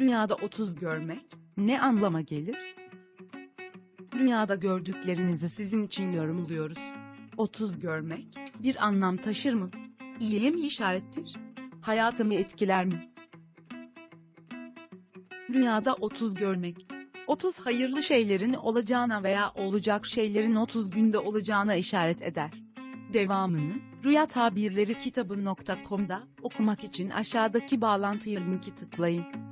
Rüyada 30 görmek, Ne anlama gelir? rüyada gördüklerinizi sizin için yorumluyoruz. 30 görmek, bir anlam taşır mı? İyiye mi işarettir? Hayatımı etkiler mi? Rüyada 30 görmek, 30 hayırlı şeylerin olacağına veya olacak şeylerin 30 günde olacağına işaret eder. Devamını, Rüya Tabirleri kitabı.com'da okumak için aşağıdaki bağlantıya linki tıklayın.